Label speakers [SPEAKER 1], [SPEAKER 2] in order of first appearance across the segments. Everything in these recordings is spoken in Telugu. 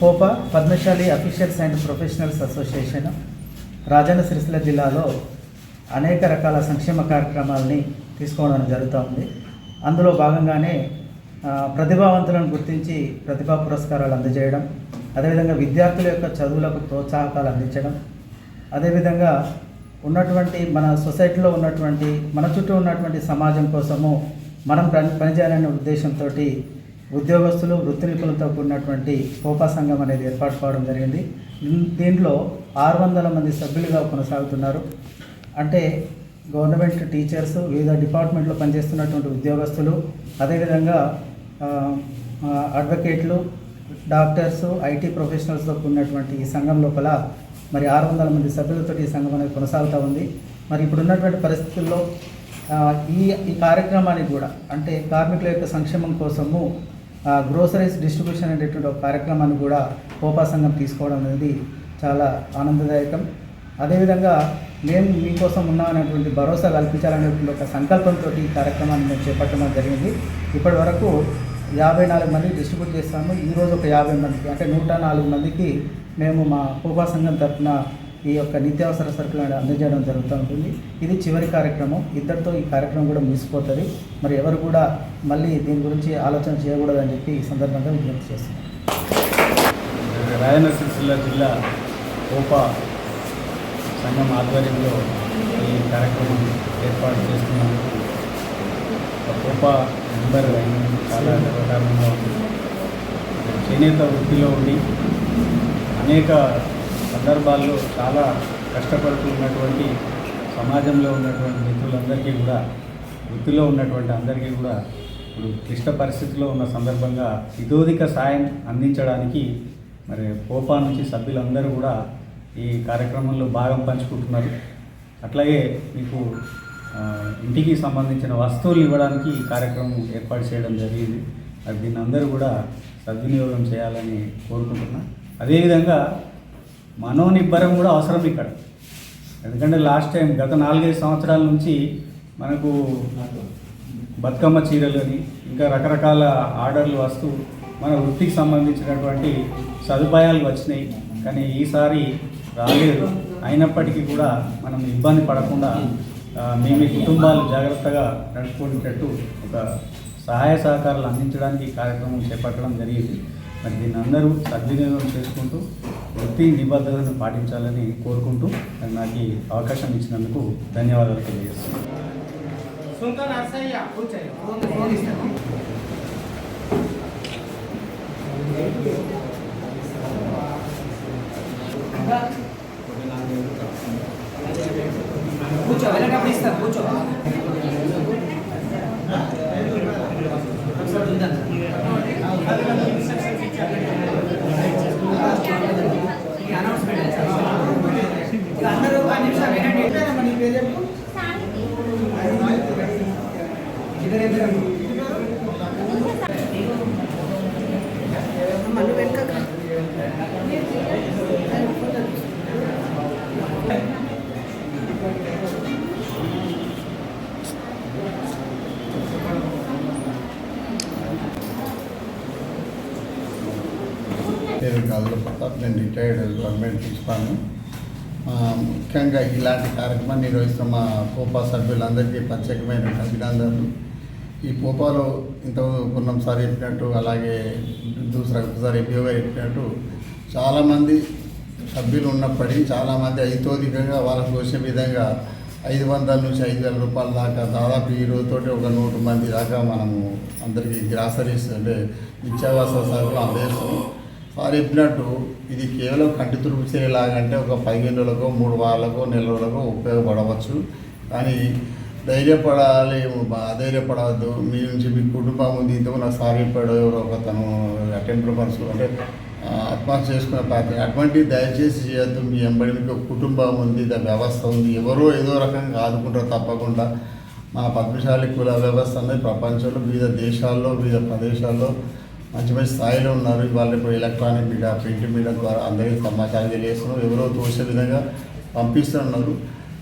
[SPEAKER 1] Copa Padmashali officials and professionals association Rajanna Sircilla జిల్లాలో అనేక రకాల సంక్షేమ కార్యక్రమాలని తీసుకోవడం జరుగుతూ ఉంది. అందులో భాగంగానే ప్రతిభావంతులను గుర్తించి ప్రతిభా పురస్కారాలు అందజేయడం అదేవిధంగా విద్యార్థుల యొక్క చదువులకు ప్రోత్సాహకాలు అందించడం అదేవిధంగా ఉన్నటువంటి మన సొసైటీలో ఉన్నటువంటి మన చుట్టూ ఉన్నటువంటి సమాజం కోసము మనం పని పనిచేయాలనే ఉద్దేశంతో ఉద్యోగస్తులు వృత్తి నిపుణులతో కూడినటువంటి కోపా సంఘం అనేది ఏర్పాటు కావడం జరిగింది. దీంట్లో ఆరు వందల మంది సభ్యులుగా కొనసాగుతున్నారు. అంటే గవర్నమెంట్ టీచర్స్ వివిధ డిపార్ట్మెంట్లో పనిచేస్తున్నటువంటి ఉద్యోగస్తులు అదేవిధంగా అడ్వకేట్లు డాక్టర్స్ ఐటీ ప్రొఫెషనల్స్తో కూడినటువంటి ఈ సంఘం లోపల మరి ఆరు వందల మంది సభ్యులతో ఈ సంఘం అనేది కొనసాగుతూ ఉంది. మరి ఇప్పుడు ఉన్నటువంటి పరిస్థితుల్లో ఈ ఈ కార్యక్రమానికి కూడా అంటే కార్మికుల యొక్క సంక్షేమం కోసము గ్రోసరీస్ డిస్ట్రిబ్యూషన్ అనేటువంటి ఒక కార్యక్రమాన్ని కూడా కోపా సంఘం తీసుకోవడం అనేది చాలా ఆనందదాయకం. అదేవిధంగా మేము మీకోసం ఉన్నామనేటువంటి భరోసా కల్పించాలనేటువంటి ఒక సంకల్పంతో ఈ కార్యక్రమాన్ని మేము చేపట్టడం జరిగింది. ఇప్పటి వరకు యాభై నాలుగు మందికి డిస్ట్రిబ్యూట్ చేస్తాము. ఈరోజు ఒక యాభై మందికి అంటే నూట నాలుగు మందికి మేము మా కోపా సంఘం తరఫున ఈ యొక్క నిత్యావసర సరుకులను అందజేయడం జరుగుతూ ఉంటుంది. ఇది చివరి కార్యక్రమం. ఇద్దరితో ఈ కార్యక్రమం కూడా ముగిసిపోతుంది. మరి ఎవరు కూడా మళ్ళీ దీని గురించి ఆలోచన చేయకూడదని చెప్పి ఈ సందర్భంగా విజ్ఞప్తి చేస్తున్నాను
[SPEAKER 2] రాయన జిల్లా కోపా సంఘం ఆధ్వర్యంలో ఈ కార్యక్రమం ఏర్పాటు చేస్తున్నాము కోపా మెంబర్ చాలా గర్వకారణంగా ఉంది. చేనేత వృత్తిలో ఉండి అనేక సందర్భాల్లో చాలా కష్టపడుతూ ఉన్నటువంటి సమాజంలో ఉన్నటువంటి మిత్రులందరికీ కూడా వృత్తిలో ఉన్నటువంటి అందరికీ కూడా ఇప్పుడు క్లిష్ట పరిస్థితిలో ఉన్న సందర్భంగా ఇదోధిక సాయం అందించడానికి మరి పోపా నుంచి సభ్యులందరూ కూడా ఈ కార్యక్రమంలో భాగం పంచుకుంటున్నారు. అట్లాగే మీకు ఇంటికి సంబంధించిన వస్తువులు ఇవ్వడానికి ఈ కార్యక్రమం ఏర్పాటు చేయడం జరిగింది. అది దీన్ని అందరూ కూడా సద్వినియోగం చేయాలని కోరుకుంటున్నా. అదేవిధంగా మనోనిబ్బరం కూడా అవసరం ఇక్కడ. ఎందుకంటే లాస్ట్ టైం గత నాలుగైదు సంవత్సరాల నుంచి మనకు బతుకమ్మ చీరలు అని ఇంకా రకరకాల ఆర్డర్లు వస్తూ మన వృత్తికి సంబంధించినటువంటి సదుపాయాలు వచ్చినాయి. కానీ ఈసారి రాలేదు. అయినప్పటికీ కూడా మనం ఇబ్బంది పడకుండా మేము మీ మీ కుటుంబాలు జాగ్రత్తగా నడుచుకునేటట్టు ఒక సహాయ సహకారాలు అందించడానికి కార్యక్రమం చేపట్టడం జరిగింది. మరి దీన్ని అందరూ సద్వినియోగం చేసుకుంటూ వృత్తి నిబద్ధతను పాటించాలని కోరుకుంటూ నాకు ఈ అవకాశం ఇచ్చినందుకు ధన్యవాదాలు తెలియజేస్తున్నాను.
[SPEAKER 3] కూర్చో వెళ్ళేటప్పుడు ఇస్తాను కూర్చో.
[SPEAKER 4] తర్వాత నేను రిటైర్డ్ గవర్నమెంట్ తీసుకున్నాను ముఖ్యంగా ఇలాంటి కార్యక్రమాన్ని నిర్వహిస్తున్న మా కోపా సభ్యులందరికీ ప్రత్యేకమైన అభినందనలు. ఈ పోపాలో ఇంత పూర్ణం చెప్పినట్టు అలాగే దూసరా ఒకసారి ఎంపీఓ గారు చెప్పినట్టు చాలామంది సభ్యులు ఉన్నప్పటికీ చాలామంది ఐతోధికంగా వాళ్ళకు వచ్చే విధంగా ఐదు వందల నుంచి ఐదు వేల రూపాయల దాకా దాదాపు ఈ రోజుతోటి ఒక నూరు మంది దాకా మనము అందరికీ గ్రాసరీస్ అంటే నిత్యావాస సరుకులు అందజేస్తున్నాం. చెప్పినట్టు ఇది కేవలం కంటి తురుపు చేయలాగంటే ఒక పదిహేను రోజులకో మూడు వారాలకో నెల రోజులకో ఉపయోగపడవచ్చు. కానీ ధైర్యపడాలి అధైర్యపడవద్దు మీ నుంచి మీ కుటుంబం ఉంది ఇంతకు నాకు సార్ చెప్పాడు ఎవరో ఒక తను అటెండర్ మనసు అంటే ఆత్మహత్య చేసుకునే పాత్ర. అటువంటి దయచేసి చేయొద్దు. మీ ఎంబడి మీకు కుటుంబం ఉంది దాని వ్యవస్థ ఉంది. ఎవరో ఏదో రకంగా ఆదుకుంటారు తప్పకుండా. మా పద్మశాలి కుల వ్యవస్థ అనేది ప్రపంచంలో వివిధ దేశాల్లో వివిధ ప్రదేశాల్లో మంచి మంచి స్థాయిలో ఉన్నారు. ఇవాళ ఇప్పుడు ఎలక్ట్రానిక్ మీడియా ప్రింట్ మీడియా ద్వారా అందరికీ సమాచారం తెలియజేస్తున్నారు. ఎవరో తోసే విధంగా పంపిస్తున్నారు.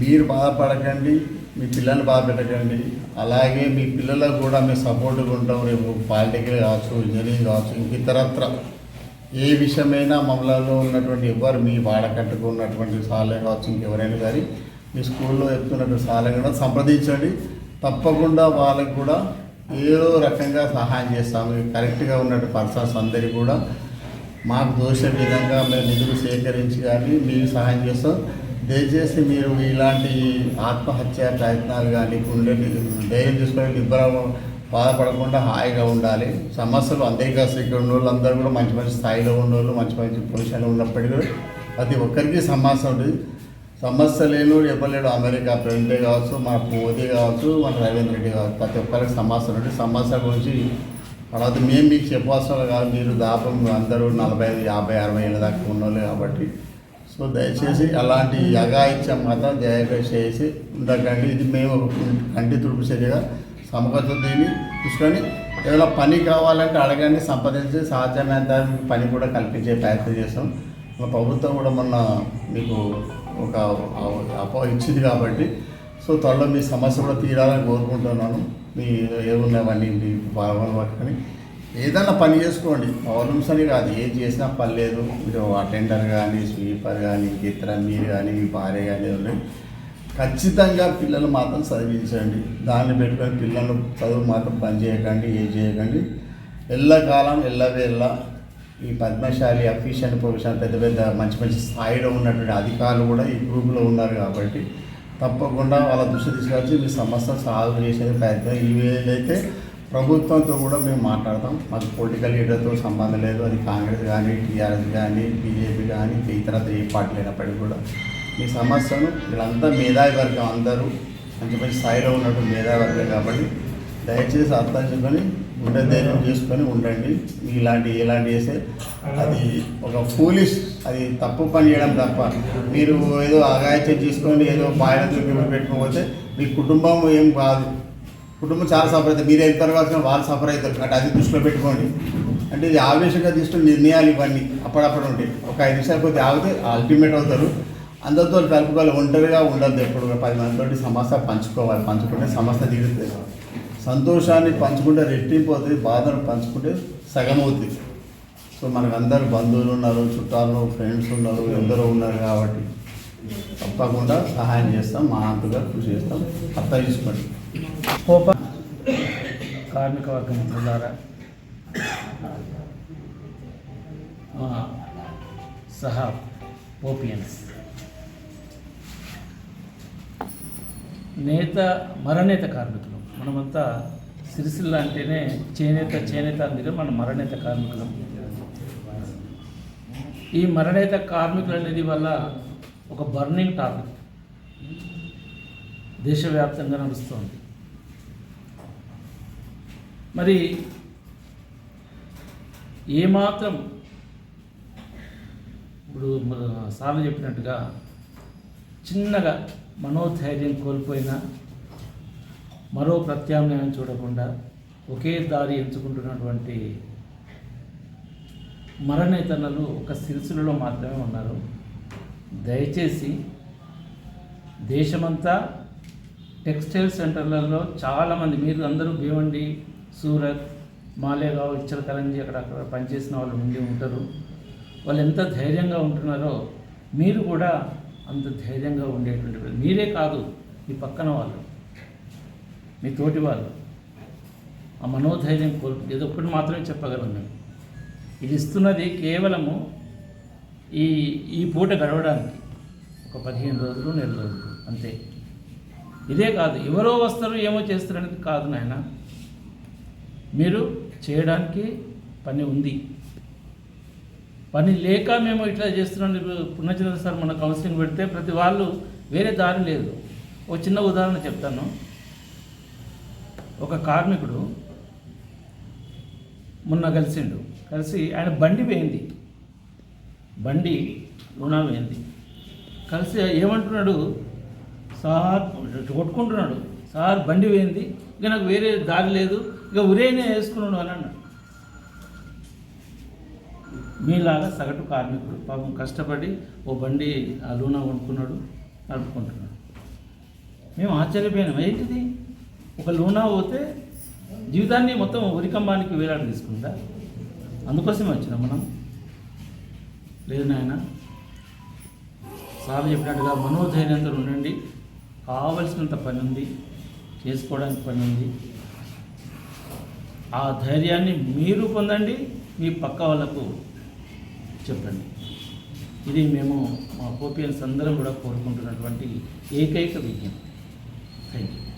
[SPEAKER 4] మీరు బాధపడకండి మీ పిల్లల్ని బాధ పెట్టకండి అలాగే మీ పిల్లలకు కూడా మేము సపోర్ట్గా ఉంటాం. రేపు పాలిటెక్నిక్ కావచ్చు ఇంజనీరింగ్ కావచ్చు ఇంక ఇతరత్ర. ఏ విషయమైనా మమ్మల్ని ఉన్నటువంటి ఎవరు మీ వాడకట్టుకు ఉన్నటువంటి సాలే కావచ్చు ఇంకెవరైనా కానీ మీ స్కూల్లో చెప్తున్నటువంటి సాలే కూడా సంప్రదించండి. తప్పకుండా వాళ్ళకి కూడా ఏదో రకంగా సహాయం చేస్తాము. కరెక్ట్గా ఉన్నట్టు పర్సన్స్ అందరికీ కూడా మాకు దోష విధంగా మేము నిధులు సేకరించి కానీ మీరు సహాయం చేస్తాం. దయచేసి మీరు ఇలాంటి ఆత్మహత్య ప్రయత్నాలు కానీ గుండె ధైర్యం తీసుకొని ఇబ్బంది బాధపడకుండా హాయిగా ఉండాలి. సమస్యలు అందరికీ వస్తాయి ఉన్న వాళ్ళు అందరూ కూడా మంచి మంచి స్థాయిలో ఉన్న వాళ్ళు మంచి మంచి పొజిషన్లో ఉన్నప్పటికీ ప్రతి ఒక్కరికి సమస్య ఉంటుంది సమస్య లేను ఇవ్వలేడు అమెరికా ప్రెసిడెంటే కావచ్చు మన మోదీ కావచ్చు మన రవీంద్ర రెడ్డి కావచ్చు ప్రతి ఒక్కరికి సమస్య ఉంటుంది సమస్య గురించి తర్వాత మేము మీకు చెప్పవలసిన కాదు మీరు దాపం అందరూ నలభై ఐదు యాభై అరవై ఏళ్ళ దాకా ఉన్నోళ్ళు కాబట్టి. సో దయచేసి అలాంటి యగాయిత్యం మాత్రం దయచేసి ఉండకండి. ఇది మేము ఒక కంటి తుడుపు చర్యగా సమగ్రత దీన్ని చూసుకొని ఏదైనా పని కావాలంటే అడగండి సంపాదించి సాధ్యమైనంత పని కూడా కల్పించే ప్రయత్నం చేస్తాం. ప్రభుత్వం కూడా మొన్న మీకు ఒక అపో ఇచ్చింది కాబట్టి. సో త్వరలో మీ సమస్య కూడా తీరాలని కోరుకుంటున్నాను. మీ ఏమున్నావన్నీ మీ భావన పట్టుకొని. ఏదైనా పని చేసుకోండి. ప్రాబ్లమ్స్ అని కాదు. ఏం చేసినా పర్లేదు మీరు అటెండర్ కానీ స్వీపర్ కానీ ఇతర మీరు కానీ మీ భార్య కానీ ఎవరు ఖచ్చితంగా పిల్లలు మాత్రం చదివించండి. దాన్ని పెట్టుకొని పిల్లలు చదువు మాత్రం పని చేయకండి ఏం చేయకండి. ఎల్లకాలం ఎల్లవేళ్ళ ఈ పద్మశాలి అఫీషియల్ ప్రొఫెషన్ పెద్ద పెద్ద మంచి మంచి స్థాయిలో ఉన్నటువంటి అధికారులు కూడా ఈ గ్రూప్లో ఉన్నారు కాబట్టి తప్పకుండా వాళ్ళ దృష్టి తీసుకొచ్చి మీ సమస్య సాల్వ్ చేసే ప్రయత్నం. ఇవేదైతే ప్రభుత్వంతో కూడా మేము మాట్లాడతాం. మాకు పొలిటికల్ లీడర్తో సంబంధం లేదు. అది కాంగ్రెస్ కానీ టీఆర్ఎస్ కానీ బీజేపీ కానీ ఇతర ఏ పార్టీ అయినప్పటికీ కూడా మీ సమస్యను వీళ్ళంతా మేధావి వర్గం అందరూ మంచి మంచి స్థాయిలో ఉన్నటువంటి మేధావి వర్గం కాబట్టి దయచేసి అర్థం చేసుకొని గుండె ధైర్యం చేసుకొని ఉండండి. ఇలాంటి ఇలాంటి చేస్తే అది ఒక ఫూలిష్ అది తప్పు పని చేయడం తప్ప. మీరు ఏదో అగాయత్యం చేసుకొని ఏదో పాయన చూపి పెట్టుకోకపోతే మీ కుటుంబం ఏం కాదు కుటుంబం చాలా సఫర్ అవుతుంది. మీరు అయిన తర్వాత వాళ్ళు సఫర్ అవుతారు. అంటే అది దృష్టిలో పెట్టుకోండి. అంటే ఇది ఆవేశంగా తీసుకుని నిర్ణయాలు ఇవన్నీ. అప్పుడప్పుడు ఉంటాయి ఒక ఐదు నిమిషాలు పోతే ఆగితే అల్టిమేట్ అవుతారు. అందరితో కలుపుకోవాలి. ఒంటరిగా ఉండద్దు ఎప్పుడు. పది మందితోటి సమస్య పంచుకోవాలి. పంచుకుంటే సమస్య తీరుతుంది. సంతోషాన్ని పంచుకుంటే రెట్టింపు అవుతుంది బాధను పంచుకుంటే సగం అవుతుంది. సో మనకు అందరు బంధువులు ఉన్నారు చుట్టాలు ఫ్రెండ్స్ ఉన్నారు ఎందరో ఉన్నారు కాబట్టి తప్పకుండా సహాయం చేస్తాం మా అంతగా కృషి చేస్తాం. అర్థం చేసుకోండి.
[SPEAKER 1] కోప కార్మిక వర్గం
[SPEAKER 5] ద్వారా సహా ఓపియన్స్ నేత మరనేత కార్మికులు. మనమంతా సిరిసిల్ల అంటేనే చేనేత చేనేత అందుకే మన మరణేత కార్మికులం. ఈ మరణేత కార్మికులు అనేది వల్ల ఒక బర్నింగ్ టాపిక్. దేశవ్యాప్తంగా నడుస్తోంది. మరి ఏమాత్రం ఇప్పుడు మన సార్లు చెప్పినట్టుగా చిన్నగా మనోధైర్యం కోల్పోయినా మరో ప్రత్యామ్నాయం చూడకుండా ఒకే దారి ఎంచుకుంటున్నటువంటి మరణేతనలు ఒక సిరిసిలలో మాత్రమే ఉన్నారు. దయచేసి దేశమంతా టెక్స్టైల్ సెంటర్లలో చాలామంది మీరు అందరూ భీవండి సూరత్ మాలేగావ్ ఇచ్చలకరంజి అక్కడ అక్కడ పనిచేసిన వాళ్ళు ఉండి ఉంటారు. వాళ్ళు ఎంత ధైర్యంగా ఉంటున్నారో మీరు కూడా అంత ధైర్యంగా ఉండేటువంటి మీరే కాదు మీ పక్కన వాళ్ళు. మీ తోటి వాళ్ళు. ఆ మనోధైర్యం కోల్పు ఒకటి మాత్రమే చెప్పగలం మేము ఇది ఇస్తున్నది కేవలము ఈ ఈ పూట గడవడానికి. ఒక పదిహేను రోజులు నెల రోజులు అంతే. ఇదే కాదు ఎవరో వస్తారు ఏమో చేస్తారనేది కాదు నాయన. మీరు చేయడానికి పని ఉంది. పని లేక మేము ఇట్లా చేస్తున్నాం ఇప్పుడు పుణ్యచంద్ర సార్ మన కౌన్సిలింగ్ పెడితే ప్రతి వాళ్ళు వేరే దారి లేదు. ఒక చిన్న ఉదాహరణ చెప్తాను. ఒక కార్మికుడు మొన్న కలిసిండు. కలిసి ఆయన బండి పోయింది బండి లూనా పోయింది కలిసి ఏమంటున్నాడు? సార్ కొట్టుకుంటున్నాడు. సార్ బండి పోయింది ఇక నాకు వేరే దారి లేదు. ఇక ఉరేనే వేసుకున్నాడు అని అన్నాడు. మీలాగా సగటు కార్మికుడు పాపం కష్టపడి ఓ బండి ఆ లూనా కొనుక్కున్నాడు నడుపుకుంటున్నాడు. మేము ఆశ్చర్యపోయినాం. ఏంటిది? ఒక లూనా పోతే జీవితాన్ని మొత్తం ఉరికంబానికి వేలాడి తీసుకుంటా అందుకోసమే వచ్చినాం మనం. లేదు నాయన. సార్ చెప్పినట్టుగా మనోధైర్యంతో ఉండండి. కావలసినంత పని ఉంది చేసుకోవడానికి పని ఉంది ఆ ధైర్యాన్ని మీరు పొందండి మీ పక్క వాళ్ళకు చెప్పండి. ఇది మేము మా కోపియన్స్ అందరం కూడా కోరుకుంటున్నటువంటి ఏకైక విజ్ఞప్తి. Thank you